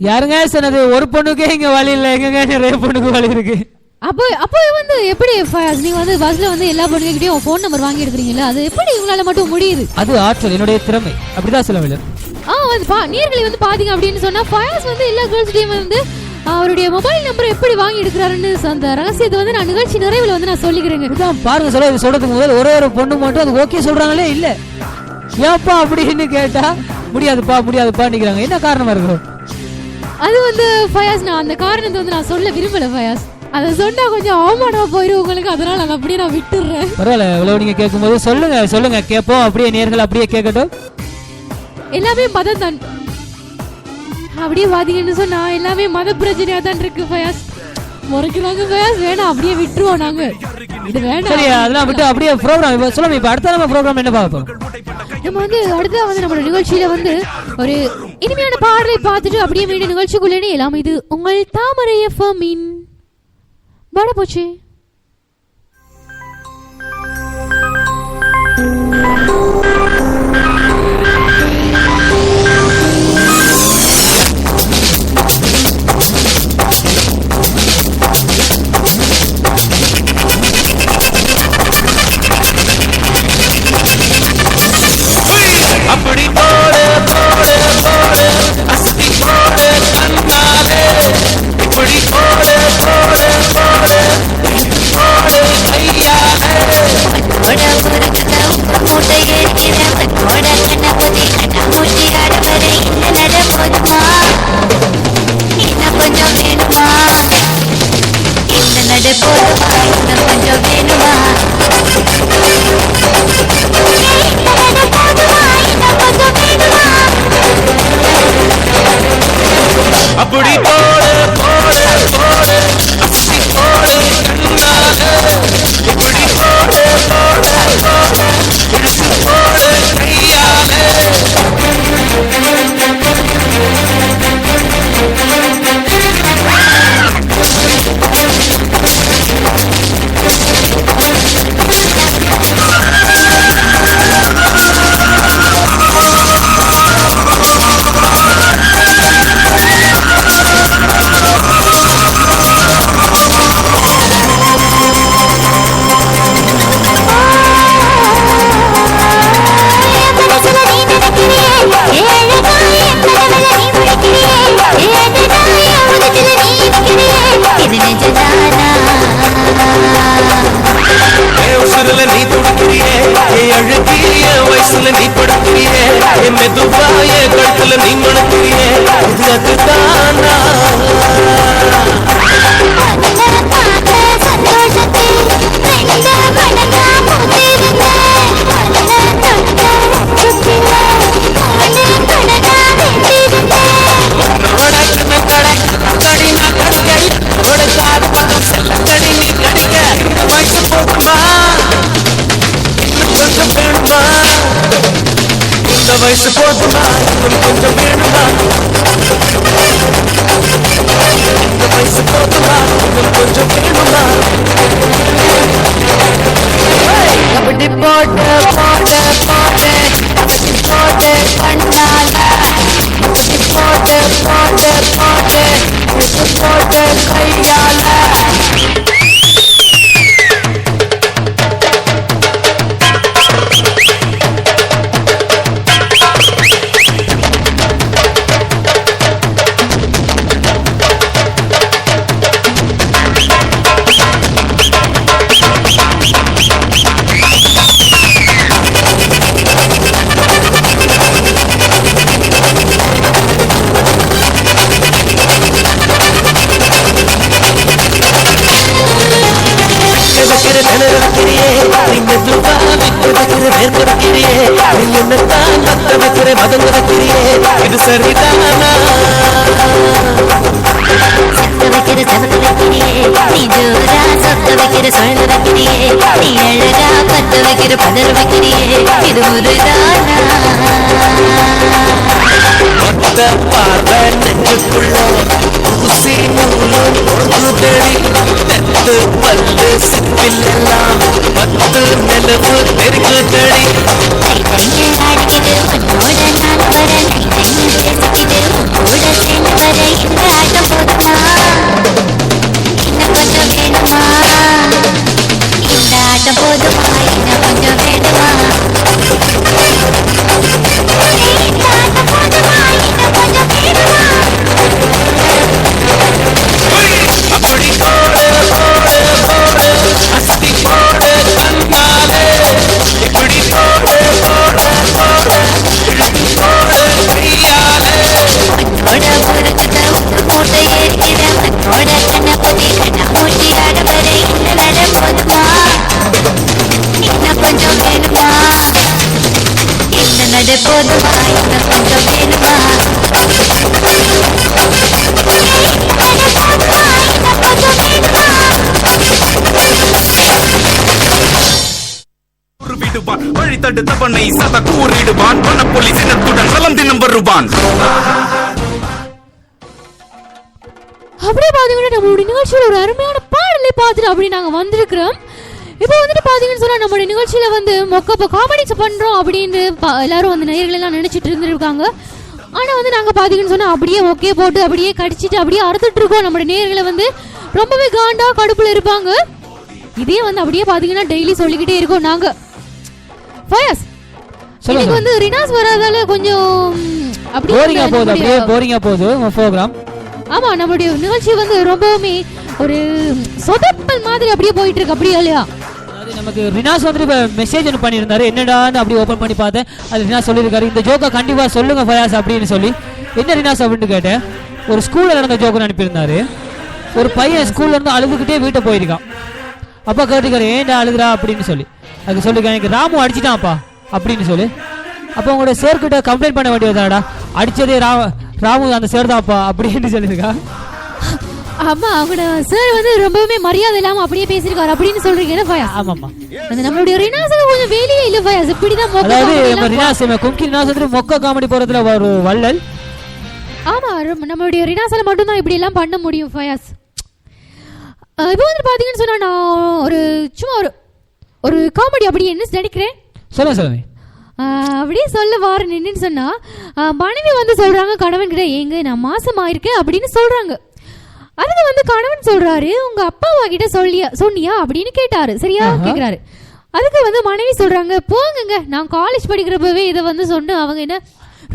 யாருங்க சொன்னது? ஒரு பொண்ணுக்கே இங்க வழி இல்லை. எங்கங்க நிறைய பொண்ணுக்கு வழி இருக்கு? அப்போ அப்போ வந்து எப்படி ஃபயாஸ் நீங்க வந்து பஸ்ல வந்து எல்லா பொண்ணுகிட்டயும் ஃபோன் நம்பர் வாங்கி எடுக்கிறீங்களா அது எப்படி உங்களால மட்டும் முடியுது? அது ஆற்றல் என்னுடைய திறமை. அப்படிதான் சொல்ல வேண்டும் ஆ வந்து பா நேர்களை வந்து பாத்தீங்க அப்படின்னு சொன்னா ஃபயாஸ் வந்து எல்லா கேர்ள்ஸ்டையும் வந்து அவருடைய மொபைல் நம்பர் எப்படி வாங்கி எடுக்கிறாருன்னு அந்த ரகசியத்தை வந்து நான் நிகழ்ச்சி நிறைவில் வந்து நான் சொல்லிக்கிறேங்க. இதுதான் பாருங்க சொல்ல இது சொல்றதுக்கு முதல் ஒரே ஒரு பொண்ணு மட்டும் அது ஓகே சொல்றாங்களே? இல்ல. ஏப்பா அப்படின்னு கேட்டா முடியாதுப்பா முடியாதுப்பா நிக்கிறாங்க. என்ன காரணமா இருக்கும் அது வந்து ஃபயாஸ் நான் அந்த காரணத்தை வந்து நான் சொல்ல விரும்பல ஃபயாஸ் அதை சொன்னா கொஞ்சம் அவமானமா போயிடும் உங்களுக்கு. அதனால நான் அப்படியே நான் விட்டுடுறேன் பரவாயில்ல இவ்வளவு நீங்க கேட்கும்போது சொல்லுங்க சொல்லுங்க. கேட்போம் அப்படியே நேர்கள் அப்படியே கேட்கட்டும். எல்லாமே மதம் தான் அப்படியே பாத்தீங்கன்னு சொன்னா எல்லாமே மத பிரச்சனையா தான் இருக்கு ஃபயாஸ் முறைக்கிறாங்க வேணாம் அப்படியே விட்டுருவோம் நாங்க. இது வேணாம். சரி அதெல்லாம் விட்டு அப்படியே ப்ரோக்ராம் இப்போ சொல்லுங்க இப்போ அடுத்த நம்ம ப்ரோக்ராம் என்ன பார்ப்போம்? நம்ம வந்து அடுத்ததா வந்து நம்மளோட நிகழ்ச்சியில வந்து ஒரு இனிமையான பாடலை பார்த்துட்டு அப்படியே மீண்டும் நிகழ்ச்சிக்குள்ளே இணையலாம். இது உங்கள் தாமரை எஃப்எம்மின் வட போச்சு. அப்படி படுக்கிறியே என் மெதுவா என் கழுத்துல நீ மணக்கிறியே இது அதுதானா இந்த வயசு போதுமா இன்னும் கொஞ்சம் வேணுமா இந்த வயசு போதுமா இன்னும் கொஞ்சம் வேணுமா அப்படி போட்டு போட்டு போட்டு அப்படி போட்டு கண்ணால பாடு முருகானா பார்த்த நெஞ்சுக்குள்ள ஊசி நூலும் ஒன்றுதடி நெத்து பல்லு சிப்பிலெல்லாம் பத்து நிலவு நெருக்குதடி என்ன பண்ண வேணுமா காட்ட போதுமா என்ன கொஞ்சம் வேண்டுமா இது போதுமா இன்னும் கொஞ்சம் வேணுமா வழி தடுத்தவனை சத கூறிடுவான் வனப்பொலி சின்னத்துடன் நலம் தினம் வருவான் அப்படியே பாத்தீங்கன்னா நம்மளுடைய நிகழ்ச்சியில் ஒரு அருமையான பாடலை பார்த்துட்டு அப்படி நாங்கள் வந்திருக்கிறோம். இப்போ வந்துட்டு பாத்தீங்கன்னு சொன்னா நம்மளுடைய நிகழ்ச்சியில வந்து மொக்க காமெடிஸ் பண்றோம் அப்படின்னு எல்லாரும் வந்து நேயர்கள் எல்லாம் நினைச்சிட்டு இருந்திருக்காங்க. ஆனா வந்து நாங்க பாத்தீங்கன்னு சொன்னா அப்படியே ஒக்கே போட்டு அப்படியே கடிச்சிட்டு அப்படியே அறுத்துட்டு இருக்கோம். நம்மளுடைய நேயர்களை வந்து ரொம்பவே காண்டா கடுப்புல இருப்பாங்க. இதே வந்து அப்படியே பாத்தீங்கன்னா டெய்லி சொல்லிக்கிட்டே இருக்கோம் நாங்க. ஃபயஸ். இன்னைக்கு வந்து ரினாஸ் வராதால கொஞ்சம் அப்படியே போரிங்கா போகுது அப்படியே போரிங்கா போகுது ப்ரோக்ராம் ஆமா நம்மளுடைய நிகழ்ச்சி வந்து ரொம்பவுமே ஒரு சொதப்பல் மாதிரி அப்படியே போயிட்டு இருக்கு அப்படியே இல்லையா? நமக்கு ரினாஸ் வந்துட்டு இப்போ மெசேஜ் ஒன்று பண்ணியிருந்தாரு. என்னடான்னு அப்படி ஓப்பன் பண்ணி பார்த்தேன். அது ரினாஸ் சொல்லியிருக்காரு. இந்த ஜோக்கை கண்டிப்பாக சொல்லுங்க ஃபயாஸ் அப்படின்னு சொல்லி. என்ன ரினாஸ் அப்படின்னு கேட்டேன். ஒரு ஸ்கூலில் நடந்த ஜோக்குன்னு அனுப்பியிருந்தாரு. ஒரு பையன் ஸ்கூல்லேருந்து அழுதுகிட்டே வீட்டை போயிருக்கான். அப்பா கேட்டுக்காரு ஏன்டா அழுகுறா அப்படின்னு சொல்லி. அதுக்கு சொல்லிருக்கான் எனக்கு ராமு அடிச்சிட்டான்ப்பா. அப்படின்னு சொல்லி. அப்போ உங்களோட சேர்க்கிட்ட கம்ப்ளைண்ட் பண்ண வேண்டியதாடா அடித்ததே ரா ராமு அந்த சேர் தான்ப்பா அப்படின்னு சொல்லியிருக்கா ஆமா அவங்களோட சார் வந்து ரொம்பவுமே மரியாதை இல்லாம அப்படியே பேசியிருக்காரு அப்படின்னு சொல்றீங்க என்ன ஃபயா ஆமாம்மா. அந்த நம்மளுடைய ரினாஸுக்கு கொஞ்சம் வேலையே இல்ல ஃபயா இப்படிதான் மொக்க அதாவது ரினாஸ் கும்கி ரினாஸ் வந்துட்டு மொக்க காமெடி போகிறதுல ஒரு வள்ளல். ஆமா நம்மளுடைய ரினாசால மட்டும் தான் இப்படி எல்லாம் பண்ண முடியும் ஃபயாஸ். இப்போ வந்து பாத்தீங்கன்னு சொன்னா நான் ஒரு சும்மா ஒரு ஒரு காமெடி அப்படி என்ன நினைக்கிறேன்? சொல்லுங்க சொல்லுங்க. அப்படியே சொல்ல வார நின்னு சொன்னா மனைவி வந்து சொல்றாங்க கணவன் கிட்ட ஏங்க நான் மாசமா இருக்கேன் அப்படின்னு சொல்றாங்க. அதுக்கு வந்து கணவன் சொல்றாரு உங்க அப்பாவா கிட்ட சொல்லியா சொன்னியா? அப்படின்னு கேட்டாரு. சரியா? கேக்குறாரு. அதுக்கு வந்து மனைவி சொல்றாங்க போங்கங்க நான் காலேஜ் படிக்கிறப்பவே இதை வந்து சொன்னேன். அவங்க என்ன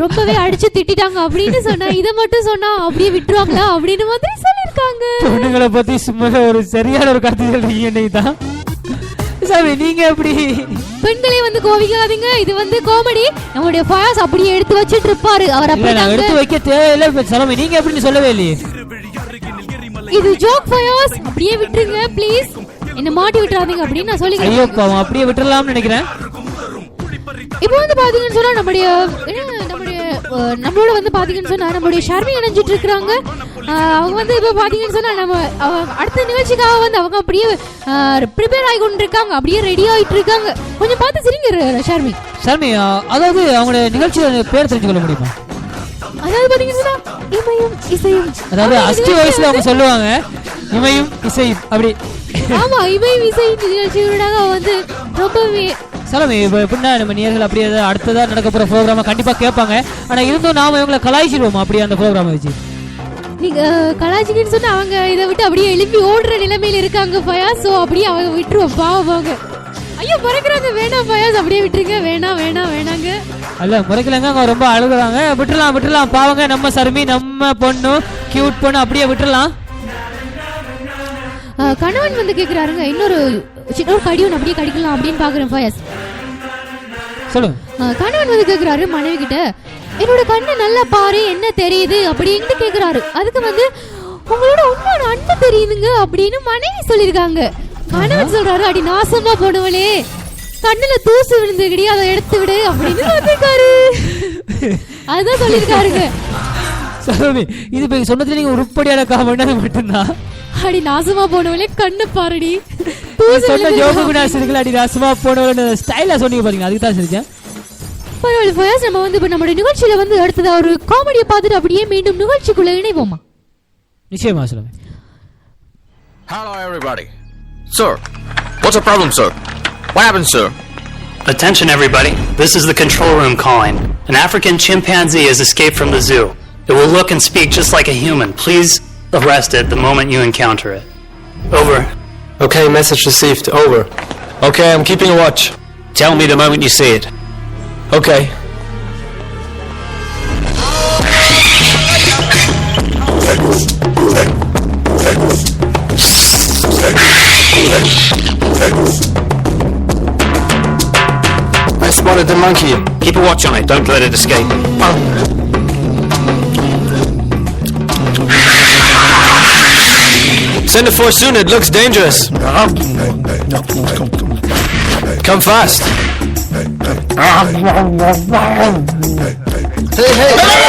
ரொம்பவே அடிச்சு திட்டிட்டாங்க அப்படின்னு சொன்னா இதை மட்டும் சொன்னா அப்படியே விட்டுருவாங்களா? அப்படின்னு மாதிரி சொல்லியிருக்காங்க. பொண்ணுங்களை பத்தி சும்மா ஒரு சரியான ஒரு கருத்து சொல்றீங்க இன்னைக்கு தான் சாமி நீங்க எப்படி? பெண்களே வந்து கோவிக்காதீங்க. இது வந்து காமெடி நம்மளுடைய ஃபயாஸ் அப்படியே எடுத்து வச்சிட்டு இருப்பாரு. அவர் அப்படி எடுத்து வைக்க தேவையில்லை சலமி நீங்க எப்படின்னு சொல்லவே இல்லையே. இது ஜோக் ஃபயர்ஸ் அப்படியே விட்டுருங்க ப்ளீஸ் என்ன மாட்டி விட்டுறாதீங்க அப்படின்னு நான் ஐயோ சொல்லிக்கிறேன் பாவம் அப்படியே விட்டுறலாம்னு நினைக்கிறேன். இப்போ வந்து பாத்தீங்கன்னு சொன்னா நம்முடைய நம்முடைய நம்மளோட வந்து பாத்தீங்கன்னு சொன்னா நம்மளுடைய ஷர்மி இணைஞ்சிட்டு இருக்காங்க அவங்க வந்து இப்போ பாத்தீங்கன்னு சொன்னா நம்ம அடுத்த நிகழ்ச்சிக்காக வந்து அவங்க அப்படியே ப்ரிப்பேர் ஆகி கொண்டு இருக்காங்க அப்படியே ரெடி ஆயிட்டு இருக்காங்க. கொஞ்சம் பார்த்து சிரிங்க ஷர்மி. சலமி அதாவது அவங்களோட நிகழ்ச்சியோட பேர் தெரிஞ்சுக்கொள்ள முடியுமா? அதாவது பாத்தீங்கன்னு இமையும் இசையும். அதாவது அஸ்டி நிகழ்ச்சி வயசுல அவங்க சொல்லுவாங்க. இமையும் இசையும். அப்படி. ஆமா இமையும் இசையும் நிகழ்ச்சியோட வந்து ரொம்பவே சலமி இப்போ எப்படின்னா நம்ம நேர்கள் அப்படியே ஏதாவது அடுத்ததா நடக்க போற ப்ரோக்ராம கண்டிப்பா கேட்பாங்க. ஆனா இருந்தும் நாம இவங்களை கலாய்ச்சிடுவோம்? அப்படியே அந்த ப்ரோக்ராமை வச்சு. நீங்க கலாச்சிக்கின்னு சொன்னா அவங்க இதை விட்டு அப்படியே எழுப்பி ஓடுற நிலைமையில இருக்காங்க ஃபயாஸ். ஸோ அப்படியே அவங்க விட்டுருவோம் பாவம் அவங்க. ஐயோ மறக்கிறாங்க வேணாம் ஃபயாஸ். அப்படியே விட்டுருங்க வேணாம் வேணாம் வேணாங்க. அல்ல முறைக்கலங்க அவங்க ரொம்ப அழுகுறாங்க. விட்டுறலாம் விட்டுறலாம். பாவங்க நம்ம சருமி நம்ம பொண்ணு கியூட் பொண்ணு அப்படியே விட்டுறலாம். அஹ், கணவன் வந்து கேக்குறாருங்க இன்னொரு சின்ன ஒரு கடி ஒன்று அப்படியே கடிக்கலாம் அப்படின்னு பாக்குறேன் ஃபயாஸ் சொல்லுங்க. கணவன் வந்து கேக்குறாரு மனைவி கிட்ட என்னோட கண்ணை நல்லா பாரு என்ன தெரியுது? அப்படின்ட்டு கேக்குறாரு. அதுக்கு வந்து உங்களோட உண்மையான அன்பு தெரியுதுங்க அப்படின்னு மனைவி சொல்லியிருக்காங்க. கணவன் சொல்றாரு அடி நாசமா போனவளே கண்ணுல தூசு விழுந்துக்கிடி அதை எடுத்து விடு அப்படின்னு சொல்லிருக்காரு அதுதான் சொல்லியிருக்காருங்க. சரோமி இது இப்போ சொன்னதுல நீங்க உருப்படியான காமெடி மட்டும்தான். அடி நாசமா போனவளே கண்ணு பாருடி. சொன்ன ஜோக்கு கூட சிரிக்கல அடி ராசமா போனவங்க ஸ்டைலா சொன்னீங்க பாருங்க அதுக்கு தான் சிரிச்சேன். பரவாயில்ல ஃபயாஸ் நம்ம வந்து இப்போ நம்மளுடைய நிகழ்ச்சியில வந்து அடுத்ததா ஒரு காமெடியை பார்த்துட்டு அப்படியே மீண்டும் நிகழ்ச்சிக்குள்ள இணைவோமா? நிச்சயமா சொல்லுங்க Hello everybody. Sir, what's the problem, sir? What happened, sir? Attention, everybody. This is the control room calling. An African chimpanzee has escaped from the zoo. It will look and speak just like a human. Please arrest it the moment you encounter it. Over. Okay, message received. Over. Okay, I'm keeping a watch. Tell me the moment you see it. Okay. Spotted the monkey. Keep a watch on it. Don't let it escape. Send it for soon. It looks dangerous. Come fast. Hey, hey!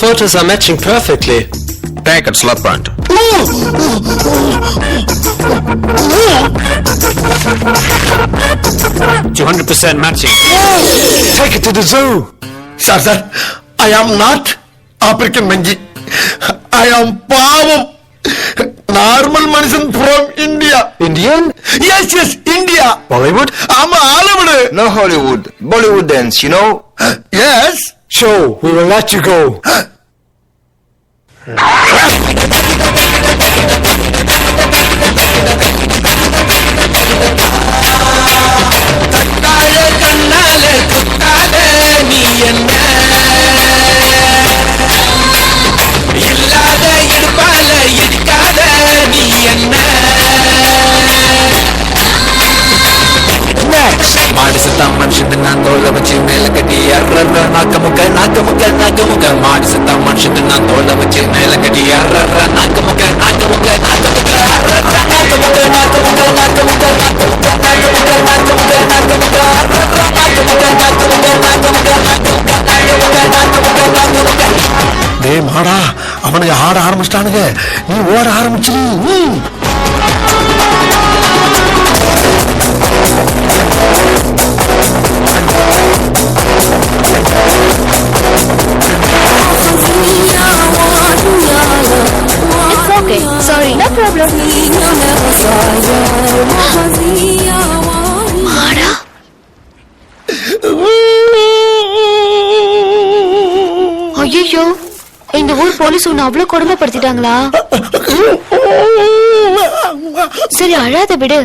photos are matching perfectly. Take it, Slutbrand. Two hundred percent matching. Take it to the zoo. Sir, I am not African Manji. I am Pavam. Normal Manison from India. Indian? Yes, yes, India. Bollywood? I'm Hollywood. No Hollywood. Bollywood dance, you know? yes. Sure, we will let you go. கண்ணாலே கண்ணாலே குத்தாதே நீ என்ன இல்லாத இடுப்பால இடிக்காத நீ என்ன மாடு சத்தம் மனுஷன் நான் தோல்ல வச்சு மேல கட்டி அர்ற நாக்க முக்க நாக்க முக்க நாக்க முக்க மாடு சத்தம் மனுஷன் நான் தோல்ல வச்சு மேல கட்டி அர்ற நாக்க முக்க நாக்க முக்க நாக்க முக்க அர்ற நாக்க முக்க நாக்க முக்க உன்னை அவ்வளவு கொடுமைப்படுத்திட்டாங்களா? சரி அழாத விடு.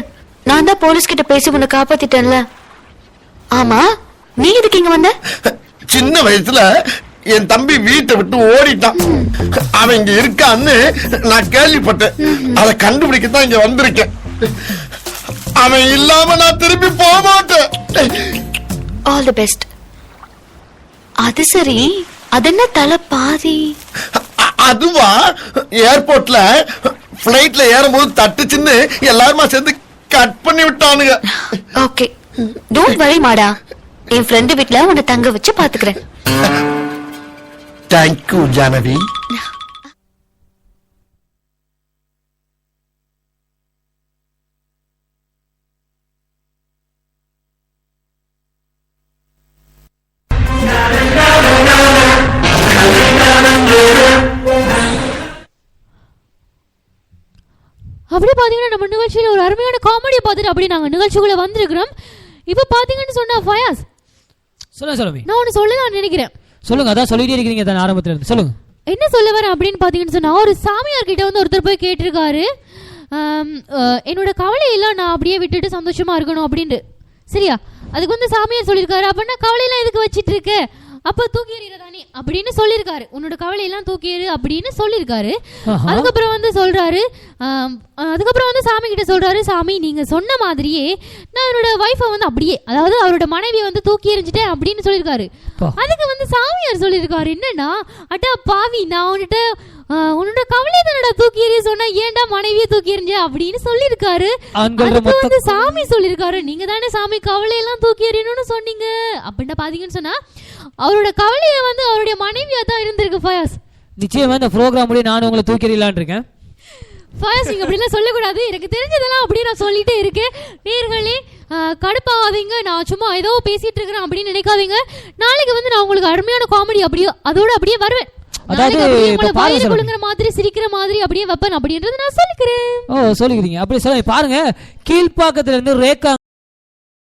நான் தான் போலீஸ் கிட்ட பேசி உன்னை காப்பாத்திட்டேன்ல. ஆமா நீ எதுக்கு இங்க வந்த? சின்ன வயசுல என் தம்பி வீட்டை விட்டு ஓடிட்டான். அவன் இங்க இருக்கான்னு நான் கேள்விப்பட்டேன். அதை கண்டுபிடிக்க தான் இங்க வந்திருக்கேன். அவன் இல்லாம நான் திரும்பி போக மாட்டேன். ஆல் தி பெஸ்ட் அது சரி அது என்ன தலை பாதி? அதுவா? ஏர்போர்ட்ல பிளைட்ல ஏறும்போது தட்டுச்சுன்னு எல்லாருமா சேர்ந்து கட் பண்ணி விட்டானுங்க. ஓகே டோன்ட் வரி மாடா. என் ஃப்ரெண்டு வீட்ல உன்னை தங்க வச்சு பாத்துக்கிறேன். Thank you Jahnavi. அப்படியே பாத்தீங்கன்னா நம்ம நிகழ்ச்சியில ஒரு அருமையான காமெடியை பார்த்துட்டு அப்படியே நாங்க நிகழ்ச்சிக்குள்ள வந்திருக்கிறோம். இப்போ பாத்தீங்கன்னு சொன்னா ஃபயாஸ். சொல்லுங்க சொல்லுங்க நான் ஒன்று சொல்ல நான் நினைக்கிறேன். சொல்லுங்க அதான் சொல்லிட்டே இருக்கிறீங்க தானே ஆரம்பத்துல இருந்து. சொல்லுங்க. என்ன சொல்ல வரேன் அப்படின்னு பார்த்தீங்கன்னு சொன்னா ஒரு சாமியார் கிட்ட வந்து ஒருத்தர் போய் கேட்டிருக்காரு. என்னோட கவலையெல்லாம் நான் அப்படியே விட்டுட்டு சந்தோஷமா இருக்கணும் அப்படின்ட்டு. சரியா? அதுக்கு வந்து சாமியார் சொல்லியிருக்காரு அப்படின்னா கவலையெல்லாம் எதுக்கு வச்சிட்டு இருக்க அப்ப தூக்கி எறிகிறதானே அப்படின்னு சொல்லியிருக்காரு. உன்னோட கவலையெல்லாம் தூக்கி எறிu அப்படின்னு சொல்லியிருக்காரு. அதுக்கப்புறம் வந்து சொல்றாரு அதுக்கப்புறம் வந்து சாமி கிட்ட சொல்றாரு சாமி நீங்க சொன்ன மாதிரியே நான் என்னோட ஒய்ஃபை வந்து அப்படியே அதாவது அவரோட மனைவியை வந்து தூக்கி எறிஞ்சிட்டேன் அப்படின்னு சொல்லியிருக்காரு. அதுக்கு வந்து சாமியார் சொல்லியிருக்காரு என்னன்னா அட்டா பாவி நான் உன்கிட்ட உன்னோட கவலை தானடா தூக்கி எறிய சொன்னா ஏன்டா மனைவியை தூக்கி எறிஞ்ச? அப்படின்னு சொல்லியிருக்காரு. அதுக்கு வந்து சாமி சொல்லியிருக்காரு நீங்க தானே சாமி கவலையெல்லாம் தூக்கி எறியணும்னு சொன்னீங்க? அப்படின்னா பாத்தீங்கன்னு சொன்னா அவரோட கவலையை வந்து அவருடைய மனைவியா தான் இருந்திருக்கு ஃபயாஸ் நிச்சயமா இந்த ப்ரோக்ராம் முடிய நானும் உங்களை தூக்கிடலான் இருக்கேன். ஃபயாஸ் நீங்க அப்படிலாம் சொல்லக்கூடாது. எனக்கு தெரிஞ்சதெல்லாம் அப்படியே நான் சொல்லிட்டே இருக்கேன். நேர்களே கடுப்பாகாதீங்க. நான் சும்மா ஏதோ பேசிட்டு இருக்கிறேன் அப்படின்னு நினைக்காதீங்க. நாளைக்கு வந்து நான் உங்களுக்கு அருமையான காமெடி அப்படியே அதோட அப்படியே வருவேன். அதாவது மாதிரி சிரிக்கிற மாதிரி அப்படியே வைப்பேன். அப்படின்றது நான் சொல்லிக்கிறேன். ஓ சொல்லிக்கிறீங்க. அப்படி சொல்லுங்க. பாருங்க. கீழ்ப்பாக்கத்துல இருந்து ரேகா